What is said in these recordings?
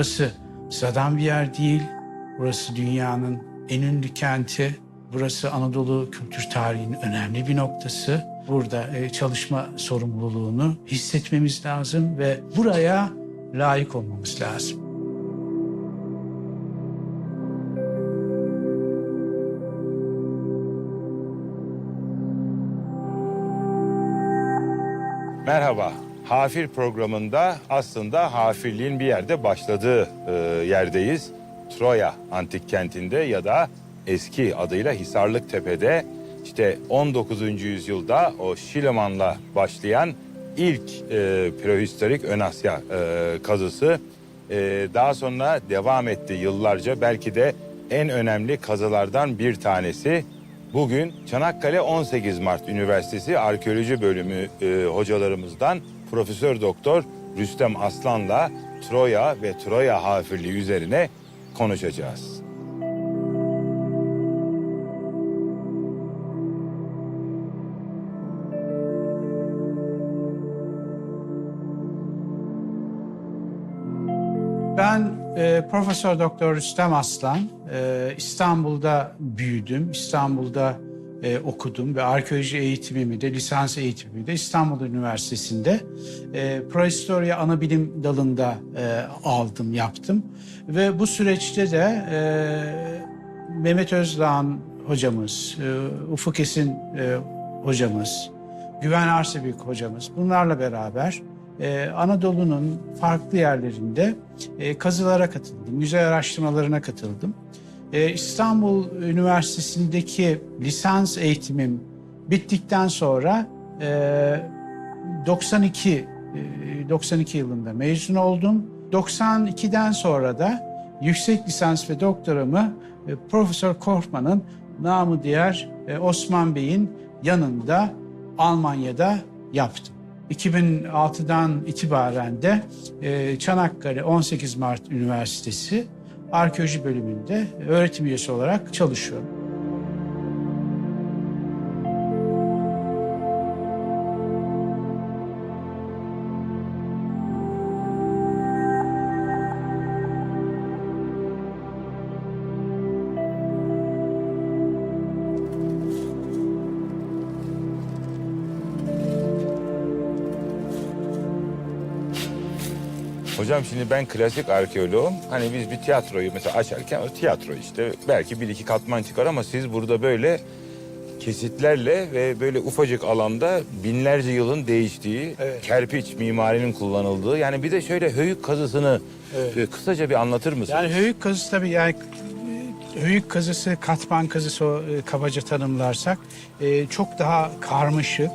burası sıradan bir yer değil. Burası dünyanın en ünlü kenti. Burası Anadolu kültür tarihinin önemli bir noktası. Burada e, çalışma sorumluluğunu hissetmemiz lazım ve buraya layık olmamız lazım. Merhaba. Hafir programında aslında hafirliğin bir yerde başladığı e, yerdeyiz. Troya antik kentinde ya da eski adıyla Hisarlık Tepe'de işte 19. yüzyılda o Şiliman'la başlayan ilk e, prehistorik Ön Asya e, kazısı e, daha sonra devam etti yıllarca belki de en önemli kazılardan bir tanesi. Bugün Çanakkale 18 Mart Üniversitesi Arkeoloji Bölümü e, hocalarımızdan Profesör Doktor Rüstem Aslan'la Troya ve Troya hafirliği üzerine konuşacağız. Ben e, Profesör Doktor Rüstem Aslan. E, İstanbul'da büyüdüm. İstanbul'da e, okudum ve arkeoloji eğitimimi de lisans eğitimimi de İstanbul Üniversitesi'nde e, Prohistorya Anabilim dalında e, aldım, yaptım. Ve bu süreçte de e, Mehmet Özdağ'ın hocamız, e, Ufuk Esin e, hocamız, Güven Arsebük hocamız bunlarla beraber e, Anadolu'nun farklı yerlerinde e, kazılara katıldım, yüzey araştırmalarına katıldım. E, İstanbul Üniversitesi'ndeki lisans eğitimim bittikten sonra e, 92 e, 92 yılında mezun oldum. 92'den sonra da yüksek lisans ve doktoramı e, Profesör Korfman'ın namı diğer e, Osman Bey'in yanında Almanya'da yaptım. 2006'dan itibaren de e, Çanakkale 18 Mart Üniversitesi Arkeoloji bölümünde öğretim üyesi olarak çalışıyorum. Hocam şimdi ben klasik arkeoloğum. Hani biz bir tiyatroyu mesela açarken o tiyatro işte belki bir iki katman çıkar ama siz burada böyle kesitlerle ve böyle ufacık alanda binlerce yılın değiştiği, Evet. kerpiç mimarinin kullanıldığı yani bir de şöyle höyük kazısını e, kısaca bir anlatır mısınız? Yani höyük kazısı tabii yani e, höyük kazısı, katman kazısı o, e, kabaca tanımlarsak e, çok daha karmaşık.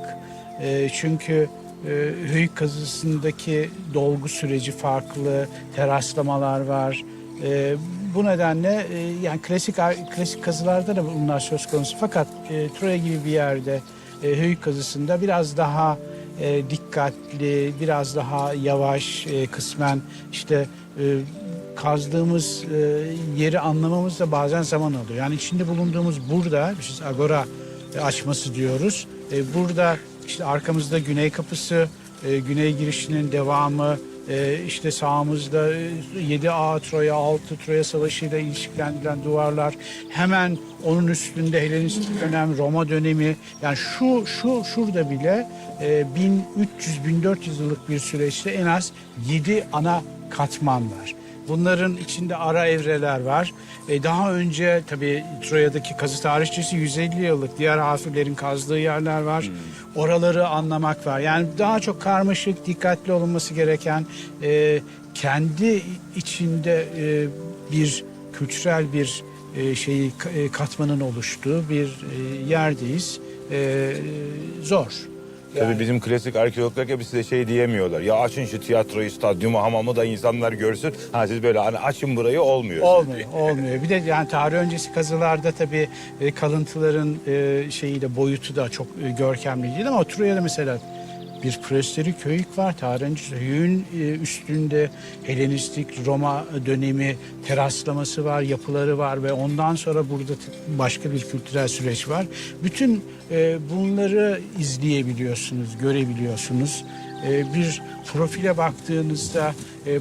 E, çünkü e, höyük kazısındaki dolgu süreci farklı, teraslamalar var. E, bu nedenle e, yani klasik klasik kazılarda da bunlar söz konusu. Fakat e, Troya gibi bir yerde e, höyük kazısında biraz daha e, dikkatli, biraz daha yavaş e, kısmen işte e, kazdığımız e, yeri anlamamız da bazen zaman alıyor. Yani içinde bulunduğumuz burada, biz agora e, açması diyoruz. E, burada işte arkamızda güney kapısı, e, güney girişinin devamı, e, işte sağımızda e, 7A Troya, 6 Troya Savaşı ile ilişkilendirilen duvarlar. Hemen onun üstünde Helenistik dönem, Roma dönemi. Yani şu şu şurada bile e, 1300-1400 yıllık bir süreçte en az 7 ana katman var. Bunların içinde ara evreler var. E, daha önce tabii Troya'daki kazı tarihçesi 150 yıllık diğer hafirlerin kazdığı yerler var. Oraları anlamak var. Yani daha çok karmaşık, dikkatli olunması gereken e, kendi içinde e, bir kültürel bir e, şeyi e, katmanın oluştuğu bir e, yerdeyiz. E, zor. Tabii bizim klasik arkeologlar gibi size şey diyemiyorlar. Ya açın şu tiyatroyu, stadyumu, hamamı da insanlar görsün. Ha siz böyle hani açın burayı olmuyor. Olmuyor, olmuyor. Bir de yani tarih öncesi kazılarda tabii e, kalıntıların e, şeyi de boyutu da çok e, görkemli değil ama Troya'da mesela bir prehistorik höyük var. Höyüğün e, üstünde Helenistik Roma dönemi teraslaması var, yapıları var ve ondan sonra burada başka bir kültürel süreç var. Bütün e, bunları izleyebiliyorsunuz, görebiliyorsunuz. e, bir profile baktığınızda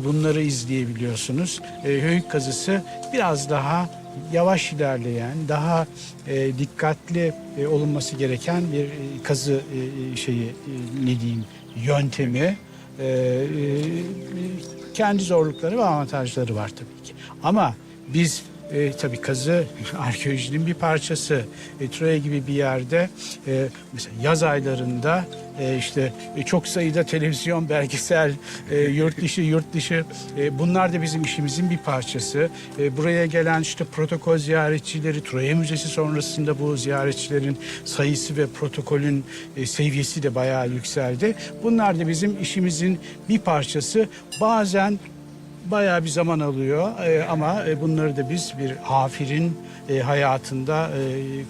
bunları izleyebiliyorsunuz. Höyük kazısı biraz daha yavaş ilerleyen, daha e, dikkatli e, olunması gereken bir e, kazı e, şeyi e, ne diyeyim yöntemi. E, e, kendi zorlukları ve avantajları var tabii ki. Ama biz e, tabii kazı arkeolojinin bir parçası. E, Troya gibi bir yerde e, mesela yaz aylarında e, işte e, çok sayıda televizyon, belgesel, e, yurt dışı, yurt dışı e, bunlar da bizim işimizin bir parçası. E, buraya gelen işte protokol ziyaretçileri, Troya Müzesi sonrasında bu ziyaretçilerin sayısı ve protokolün e, seviyesi de bayağı yükseldi. Bunlar da bizim işimizin bir parçası. Bazen bayağı bir zaman alıyor Ee, ama e, bunları da biz bir hafirin e, hayatında, e,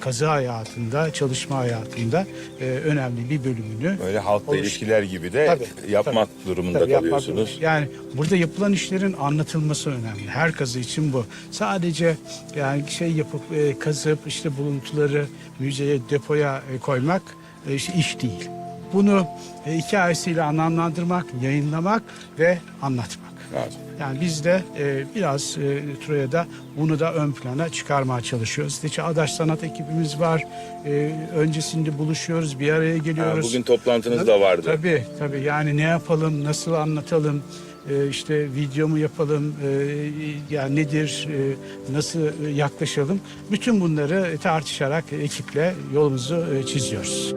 kazı hayatında, çalışma hayatında e, önemli bir bölümünü Böyle halkla Oluş- ilişkiler gibi de Tabii, yapmak durumunda Tabii yapmak kalıyorsunuz. zorunda. Yani burada yapılan işlerin anlatılması önemli. Her kazı için bu. Sadece yani şey yapıp e, kazıp işte buluntuları müzeye, depoya e, koymak e, işte iş değil. Bunu e, hikayesiyle anlamlandırmak, yayınlamak ve anlatmak. Lazım. Yani biz de e, biraz e, Troya'da bunu da ön plana çıkarmaya çalışıyoruz. İşte Çağdaş Sanat ekibimiz var. E, öncesinde buluşuyoruz, bir araya Ha, geliyoruz. bugün toplantınız da vardı. Tabii tabii yani ne yapalım, nasıl anlatalım, e, işte video mu yapalım, e, yani nedir, e, nasıl yaklaşalım. Bütün bunları tartışarak ekiple yolumuzu çiziyoruz.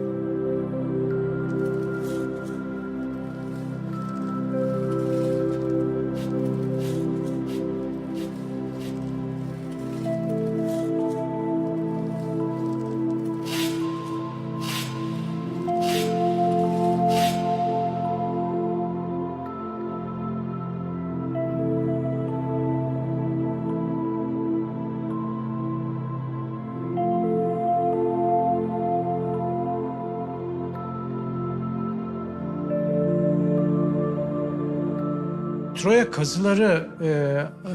Troya kazıları e,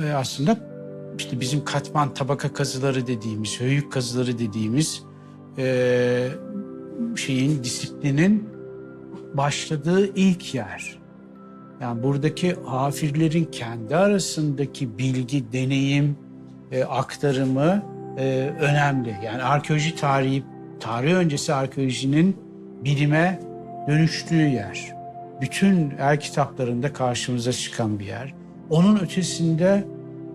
e, aslında işte bizim katman tabaka kazıları dediğimiz, höyük kazıları dediğimiz e, şeyin disiplinin başladığı ilk yer. Yani buradaki hafirlerin kendi arasındaki bilgi, deneyim, e, aktarımı e, önemli. Yani arkeoloji tarihi, tarih öncesi arkeolojinin bilime dönüştüğü yer. Bütün el kitaplarında karşımıza çıkan bir yer. Onun ötesinde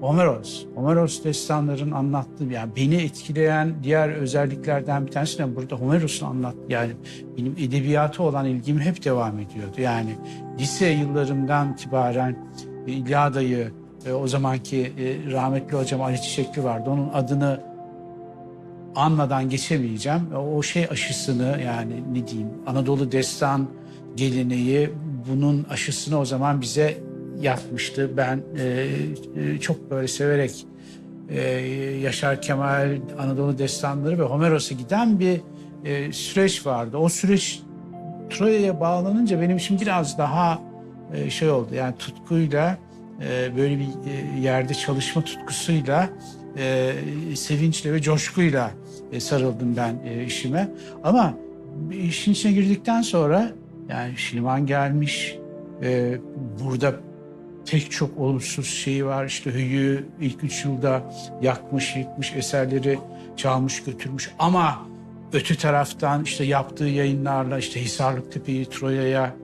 Homeros, Homeros destanların anlattığı, yani beni etkileyen diğer özelliklerden bir tanesi de burada Homeros'un anlat, yani benim edebiyatı olan ilgim hep devam ediyordu. Yani lise yıllarımdan itibaren e, İlyada'yı, e, o zamanki e, rahmetli hocam Ali Çiçekli vardı, onun adını anmadan geçemeyeceğim. O şey aşısını yani ne diyeyim Anadolu destan geleneği bunun aşısını o zaman bize yapmıştı. Ben e, e, çok böyle severek e, Yaşar Kemal, Anadolu destanları ve Homeros'a giden bir e, süreç vardı. O süreç Troya'ya bağlanınca benim için biraz daha e, şey oldu. Yani tutkuyla e, böyle bir e, yerde çalışma tutkusuyla e, sevinçle ve coşkuyla e, sarıldım ben e, işime. Ama işin içine girdikten sonra yani Şiliman gelmiş, e, burada pek çok olumsuz şeyi var. İşte Hüyü ilk üç yılda yakmış, yıkmış, eserleri çalmış, götürmüş. Ama öte taraftan işte yaptığı yayınlarla işte Hisarlık Tepe'yi Troya'ya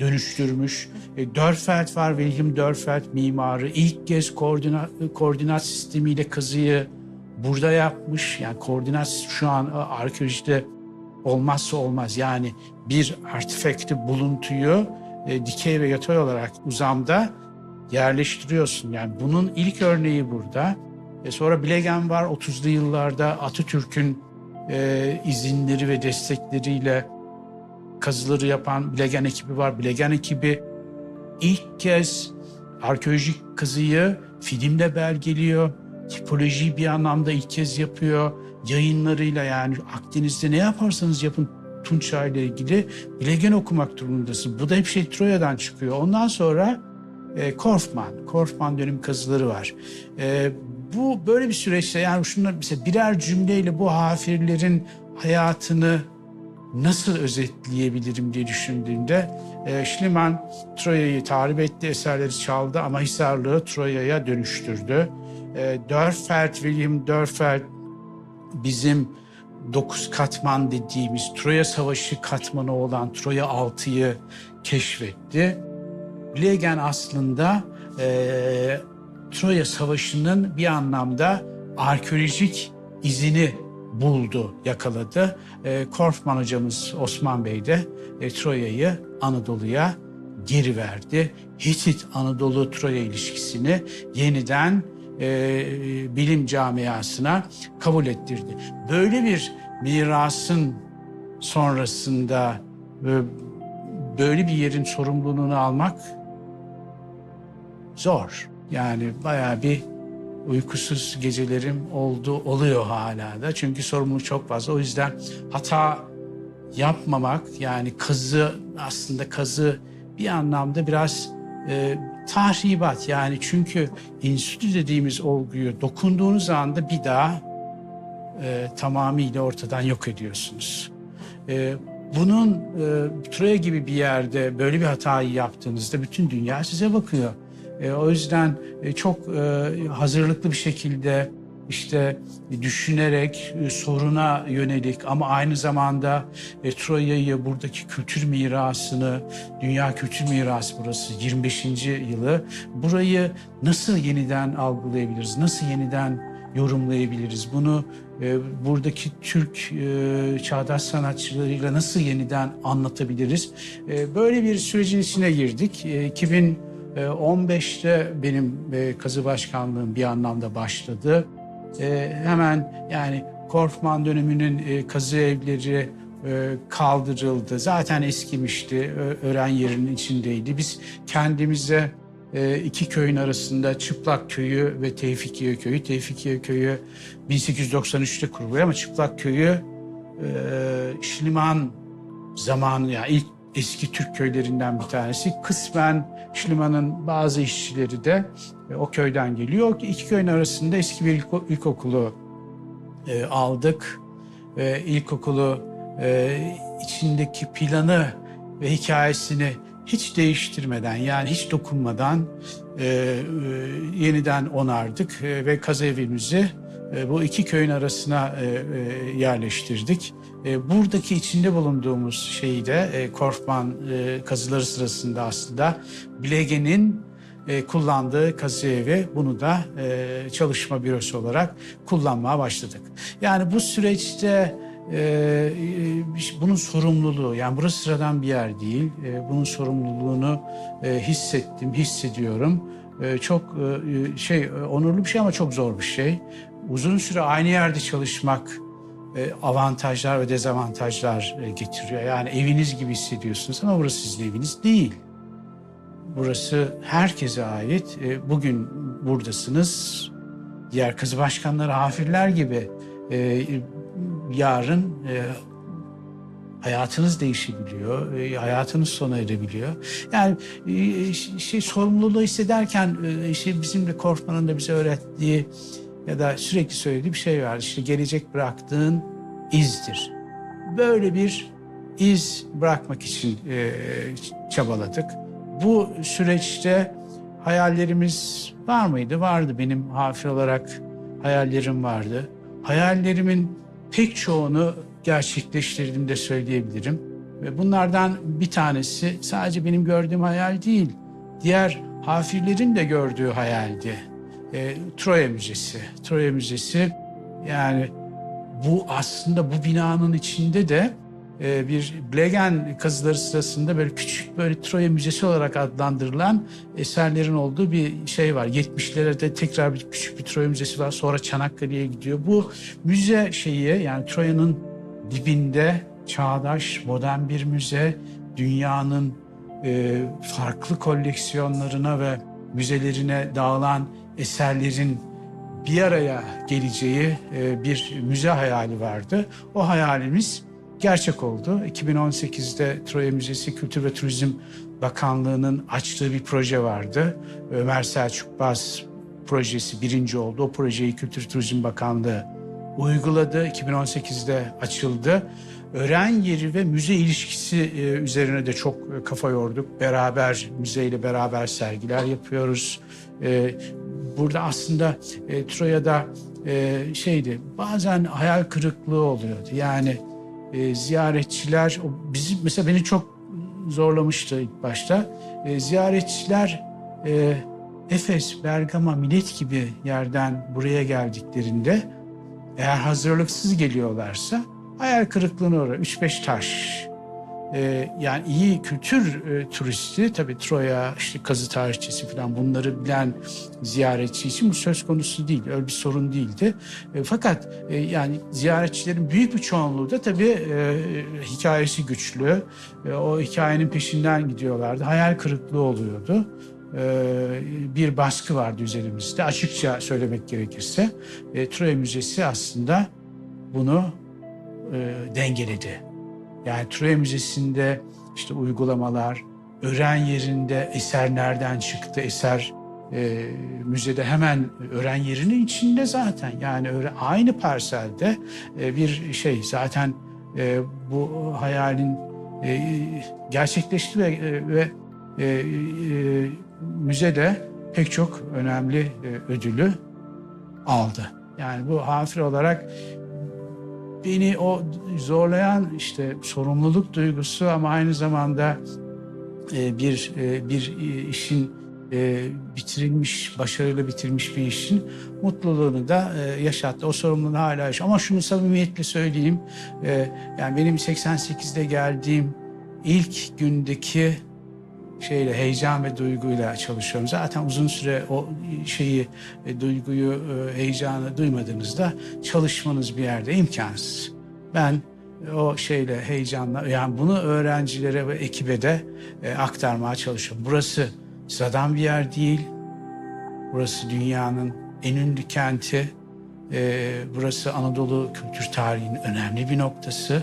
dönüştürmüş. E, Dörfeld var, William Dörfeld mimarı. İlk kez koordinat, koordinat sistemiyle kazıyı burada yapmış. Yani koordinat şu an e, arkeolojide olmazsa olmaz. Yani bir artifakti, buluntuyu e, dikey ve yatay olarak uzamda yerleştiriyorsun. Yani bunun ilk örneği burada. E, sonra Bilegen var 30'lu yıllarda Atatürk'ün e, izinleri ve destekleriyle kazıları yapan Bilegen ekibi var. Bilegen ekibi ilk kez arkeolojik kazıyı filmle belgeliyor. Tipolojiyi bir anlamda ilk kez yapıyor. Yayınlarıyla yani Akdeniz'de ne yaparsanız yapın Tunçay ile ilgili Bilegen okumak durumundasın. Bu da hep şey Troya'dan çıkıyor. Ondan sonra e, Korfman, Korfman dönüm kazıları var. E, bu böyle bir süreçte yani şunlar mesela birer cümleyle bu hafirlerin hayatını nasıl özetleyebilirim diye düşündüğümde e, Schliemann Troya'yı tahrip etti, eserleri çaldı ama Hisarlığı Troya'ya dönüştürdü. E, Dörfeld, William Dörfeld bizim dokuz katman dediğimiz Troya Savaşı katmanı olan Troya 6'yı keşfetti. Blegen aslında e, Troya Savaşı'nın bir anlamda arkeolojik izini buldu, yakaladı. E, Korfman hocamız Osman Bey de e, Troya'yı Anadolu'ya geri verdi. Hitit Anadolu Troya ilişkisini yeniden e, bilim camiasına kabul ettirdi. Böyle bir mirasın sonrasında e, böyle bir yerin sorumluluğunu almak zor. Yani bayağı bir uykusuz gecelerim oldu, oluyor hala da. Çünkü sorumluluk çok fazla. O yüzden hata yapmamak yani kazı aslında kazı bir anlamda biraz e, tahribat yani çünkü enstitü dediğimiz olguyu dokunduğunuz anda bir daha e, tamamıyla ortadan yok ediyorsunuz. E, bunun e, Troya gibi bir yerde böyle bir hatayı yaptığınızda bütün dünya size bakıyor. E, o yüzden e, çok e, hazırlıklı bir şekilde işte düşünerek e, soruna yönelik ama aynı zamanda e, Troya'yı buradaki kültür mirasını, dünya kültür mirası burası 25. yılı. Burayı nasıl yeniden algılayabiliriz? Nasıl yeniden yorumlayabiliriz? Bunu e, buradaki Türk e, çağdaş sanatçılarıyla nasıl yeniden anlatabiliriz? Böyle bir sürecin içine girdik. E, 2015'te benim kazı başkanlığım bir anlamda başladı. E, hemen yani Korfman döneminin e, kazı evleri e, kaldırıldı. Zaten eskimişti. Ö- öğren yerinin içindeydi. Biz kendimize e, iki köyün arasında Çıplak Köyü ve Tevfikiye Köyü. Tevfikiye Köyü 1893'te kuruluyor ama Çıplak Köyü e, Şliman zamanı yani ilk eski Türk köylerinden bir tanesi. Kısmen Şliman'ın bazı işçileri de e, o köyden geliyor. İki köyün arasında eski bir ilko- ilkokulu e, aldık. E, ilkokulu içindeki planı ve hikayesini hiç değiştirmeden yani hiç dokunmadan e, e, yeniden onardık e, ve kazı evimizi bu iki köyün arasına e, e, yerleştirdik. E, buradaki içinde bulunduğumuz şeyi de e, Korfman e, kazıları sırasında aslında Blege'nin e, kullandığı kazı evi bunu da e, çalışma bürosu olarak kullanmaya başladık. Yani bu süreçte e, e, bunun sorumluluğu yani burası sıradan bir yer değil. E, bunun sorumluluğunu e, hissettim, hissediyorum. E, çok e, şey e, onurlu bir şey ama çok zor bir şey. Uzun süre aynı yerde çalışmak e, avantajlar ve dezavantajlar e, getiriyor. Yani eviniz gibi hissediyorsunuz ama burası sizin eviniz değil. Burası herkese ait. E, Bugün buradasınız. Diğer kızı başkanları hafirler gibi yarın hayatınız değişebiliyor, hayatınız sona erebiliyor. Yani e, şey sorumluluğu hissederken işte bizim de Korkman'ın da bize öğrettiği ya da sürekli söylediği bir şey var. İşte gelecek bıraktığın izdir. Böyle bir iz bırakmak için e, çabaladık. Bu süreçte hayallerimiz var mıydı? Vardı. Benim hafif olarak hayallerim vardı. Hayallerimin pek çoğunu gerçekleştirdiğimi de söyleyebilirim. Ve bunlardan bir tanesi sadece benim gördüğüm hayal değil, diğer hafirlerin de gördüğü hayaldi. E, Troya Müzesi. Troya Müzesi yani bu aslında bu binanın içinde de e, bir Blegen kazıları sırasında böyle küçük böyle Troya Müzesi olarak adlandırılan eserlerin olduğu bir şey var. 70'lerde tekrar bir küçük bir Troya Müzesi var. Sonra Çanakkale'ye gidiyor. Bu müze şeyi yani Troya'nın dibinde çağdaş modern bir müze dünyanın e, farklı koleksiyonlarına ve müzelerine dağılan eserlerin bir araya geleceği e, bir müze hayali vardı. O hayalimiz gerçek oldu. 2018'de Troya Müzesi Kültür ve Turizm Bakanlığı'nın açtığı bir proje vardı. Ömer Selçuk Baz projesi birinci oldu. O projeyi Kültür Turizm Bakanlığı uyguladı. 2018'de açıldı. öğren yeri ve müze ilişkisi e, üzerine de çok e, kafa yorduk. Beraber müzeyle beraber sergiler yapıyoruz. Burada aslında e, Troya'da e, şeydi bazen hayal kırıklığı oluyordu. Yani e, ziyaretçiler o bizi mesela beni çok zorlamıştı ilk başta. E, ziyaretçiler e, Efes, Bergama, Milet gibi yerden buraya geldiklerinde eğer hazırlıksız geliyorlarsa hayal kırıklığına uğrar. 3-5 taş. E, yani iyi kültür e, turisti tabii Troya, işte kazı tarihçesi falan bunları bilen ziyaretçi için bu söz konusu değil. Öyle bir sorun değildi. E, fakat e, yani ziyaretçilerin büyük bir çoğunluğu da tabii e, hikayesi güçlü. E, o hikayenin peşinden gidiyorlardı. Hayal kırıklığı oluyordu. E, bir baskı vardı üzerimizde. Açıkça söylemek gerekirse e, Troya Müzesi aslında bunu e, dengeledi. Yani Troya Müzesi'nde işte uygulamalar, öğren yerinde eser nereden çıktı, eser e, müzede hemen öğren yerinin içinde zaten yani öğren, aynı parselde e, bir şey zaten e, bu hayalin e, gerçekleşti ve, e, ve e, e, müzede pek çok önemli e, ödülü aldı. Yani bu hafır olarak beni o zorlayan işte sorumluluk duygusu ama aynı zamanda e, bir e, bir e, işin bitirilmiş, başarıyla bitirmiş bir işin mutluluğunu da yaşattı. O sorumluluğunu hala yaşıyor. Ama şunu samimiyetle söyleyeyim. yani benim 88'de geldiğim ilk gündeki şeyle heyecan ve duyguyla çalışıyorum. Zaten uzun süre o şeyi, e, duyguyu, e, heyecanı duymadığınızda çalışmanız bir yerde imkansız. Ben o şeyle heyecanla yani bunu öğrencilere ve ekibe de e, aktarmaya çalışıyorum. Burası sıradan bir yer değil. Burası dünyanın en ünlü kenti. Burası Anadolu kültür tarihinin önemli bir noktası.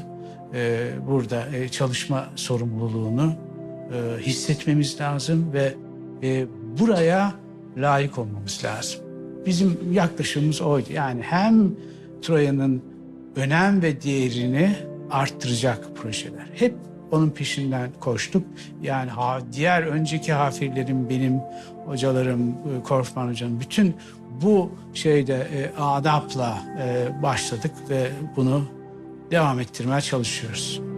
Burada çalışma sorumluluğunu e, hissetmemiz lazım ve e, buraya layık olmamız lazım. Bizim yaklaşımımız oydu. Yani hem Troya'nın önem ve değerini arttıracak projeler. Hep onun peşinden koştuk. Yani ha, diğer önceki hafirlerim, benim hocalarım, e, Korfman hocam, bütün bu şeyde e, adapla e, başladık ve bunu devam ettirmeye çalışıyoruz.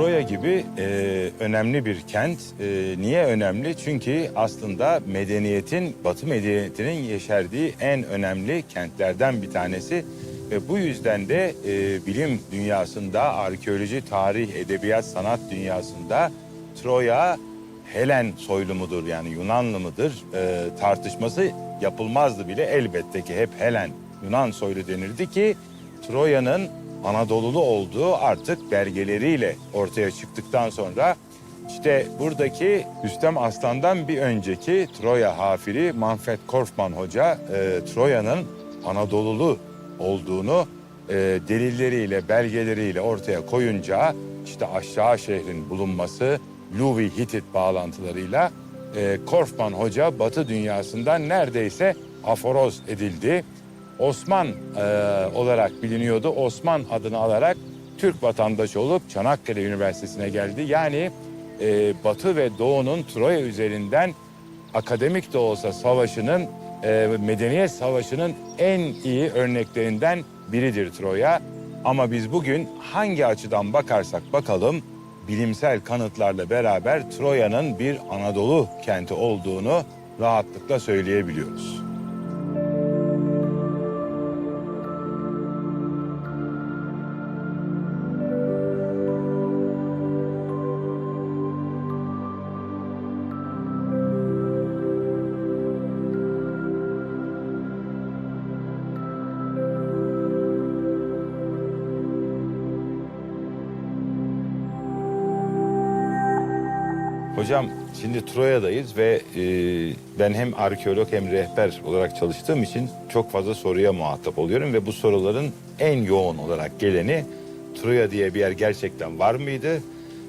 Troya gibi e, önemli bir kent. E, niye önemli? Çünkü aslında medeniyetin, Batı medeniyetinin yeşerdiği en önemli kentlerden bir tanesi. Ve bu yüzden de e, bilim dünyasında, arkeoloji, tarih, edebiyat, sanat dünyasında Troya Helen soylu mudur yani Yunanlı mıdır e, tartışması yapılmazdı bile. Elbette ki hep Helen Yunan soylu denirdi ki Troya'nın Anadolulu olduğu artık belgeleriyle ortaya çıktıktan sonra işte buradaki Rüstem Aslan'dan bir önceki Troya hafiri Manfred Korfman Hoca e, Troya'nın Anadolulu olduğunu e, delilleriyle, belgeleriyle ortaya koyunca işte aşağı şehrin bulunması, Luvi Hitit bağlantılarıyla e, Korfman Hoca Batı dünyasından neredeyse aforoz edildi. Osman e, olarak biliniyordu. Osman adını alarak Türk vatandaşı olup Çanakkale Üniversitesi'ne geldi. Yani e, Batı ve Doğu'nun Troya üzerinden akademik de olsa savaşının, e, medeniyet savaşının en iyi örneklerinden biridir Troya. Ama biz bugün hangi açıdan bakarsak bakalım bilimsel kanıtlarla beraber Troya'nın bir Anadolu kenti olduğunu rahatlıkla söyleyebiliyoruz. Hocam şimdi Troya'dayız ve e, ben hem arkeolog hem rehber olarak çalıştığım için çok fazla soruya muhatap oluyorum ve bu soruların en yoğun olarak geleni Troya diye bir yer gerçekten var mıydı?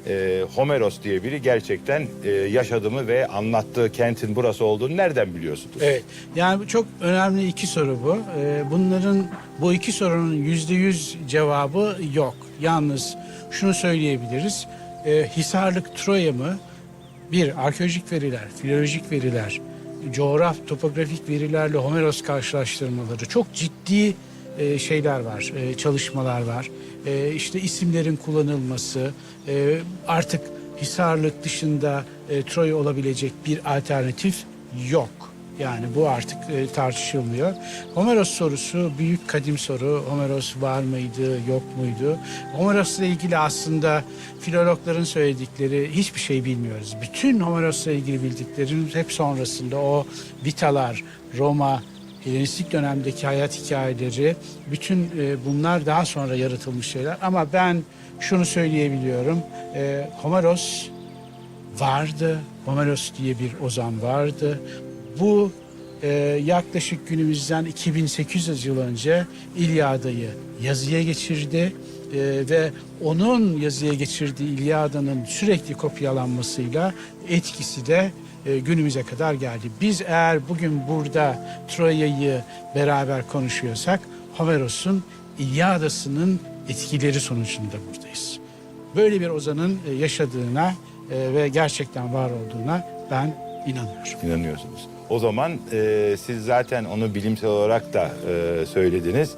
e, Homeros diye biri gerçekten e, yaşadığımı ve anlattığı kentin burası olduğunu nereden biliyorsunuz? Evet. Yani çok önemli iki soru bu. Ee, bunların bu iki sorunun yüzde yüz cevabı yok. Yalnız şunu söyleyebiliriz. Ee, Hisarlık Troya mı? Bir, arkeolojik veriler, filolojik veriler, coğraf, topografik verilerle Homeros karşılaştırmaları çok ciddi e, şeyler var, e, çalışmalar var. E, işte isimlerin kullanılması, e, artık Hisarlık dışında Troya olabilecek bir alternatif yok. Yani bu artık e, tartışılmıyor. Homeros sorusu büyük kadim soru. Homeros var mıydı, yok muydu? Homeros'la ilgili aslında filologların söyledikleri hiçbir şey bilmiyoruz. Bütün Homeros'la ilgili bildiklerimiz hep sonrasında o vitalar, Roma, Helenistik dönemdeki hayat hikayeleri, bütün e, bunlar daha sonra yaratılmış şeyler. Ama ben şunu söyleyebiliyorum. E, Homeros vardı. Homeros diye bir ozan vardı. Bu e, yaklaşık günümüzden 2800 yıl önce İlyada'yı yazıya geçirdi. E, ve onun yazıya geçirdiği İlyada'nın sürekli kopyalanmasıyla etkisi de e, günümüze kadar geldi. Biz eğer bugün burada Troya'yı beraber konuşuyorsak Homeros'un İlyada'sının etkileri sonucunda buradayız. Böyle bir ozanın e, yaşadığına e, ve gerçekten var olduğuna ben inanıyorum. İnanıyorsunuz. O zaman e, siz zaten onu bilimsel olarak da e, söylediniz.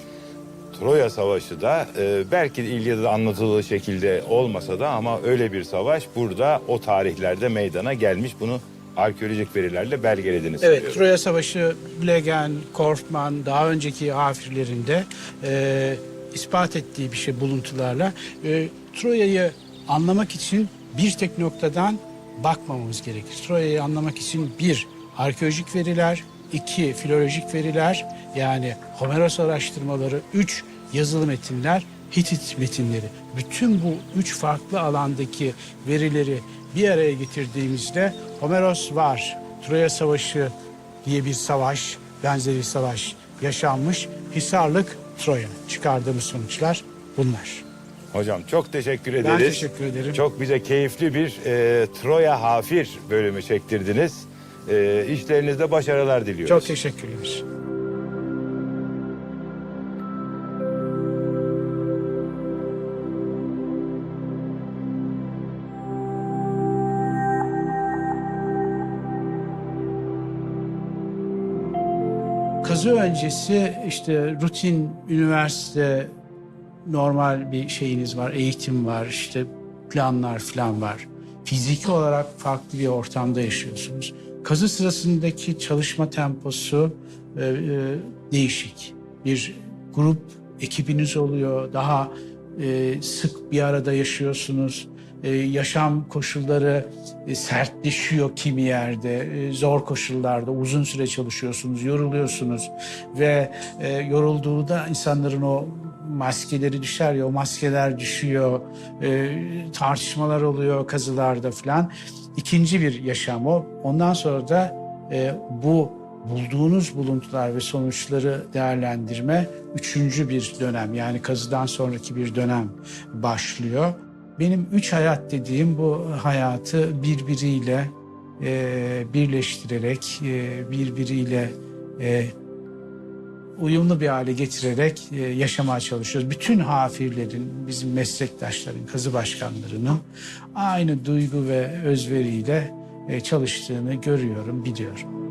Troya Savaşı da e, belki İlyada'da anlatıldığı şekilde olmasa da ama öyle bir savaş burada o tarihlerde meydana gelmiş. Bunu arkeolojik verilerle belgelediniz. Evet, sanıyorum. Troya Savaşı, Blegen, Korfman daha önceki hafirlerinde e, ispat ettiği bir şey buluntularla e, Troya'yı anlamak için bir tek noktadan bakmamamız gerekir. Troya'yı anlamak için bir, arkeolojik veriler, iki, filolojik veriler yani Homeros araştırmaları, üç, yazılı metinler, Hitit metinleri. Bütün bu üç farklı alandaki verileri bir araya getirdiğimizde Homeros var. Troya Savaşı diye bir savaş, benzeri savaş yaşanmış. Hisarlık Troya. Çıkardığımız sonuçlar bunlar. Hocam çok teşekkür Ben ederiz. teşekkür ederim. Çok bize keyifli bir e, Troya Hafir bölümü çektirdiniz. E, işlerinizde başarılar diliyoruz. Çok teşekkürler. Kazı öncesi işte rutin üniversite normal bir şeyiniz var, eğitim var, işte planlar falan var. Fiziki olarak farklı bir ortamda yaşıyorsunuz. Kazı sırasındaki çalışma temposu e, e, değişik. Bir grup ekibiniz oluyor, daha e, sık bir arada yaşıyorsunuz. E, yaşam koşulları e, sertleşiyor kimi yerde, e, zor koşullarda uzun süre çalışıyorsunuz, yoruluyorsunuz ve e, yorulduğunda insanların o maskeleri düşer ya, o maskeler düşüyor, e, tartışmalar oluyor kazılarda falan. İkinci bir yaşam o. Ondan sonra da e, bu bulduğunuz buluntular ve sonuçları değerlendirme üçüncü bir dönem yani kazıdan sonraki bir dönem başlıyor. Benim üç hayat dediğim bu hayatı birbiriyle e, birleştirerek, e, birbiriyle e, uyumlu bir hale getirerek e, yaşamaya çalışıyoruz. Bütün hafirlerin, bizim meslektaşların, kazı başkanlarının aynı duygu ve özveriyle e, çalıştığını görüyorum, biliyorum.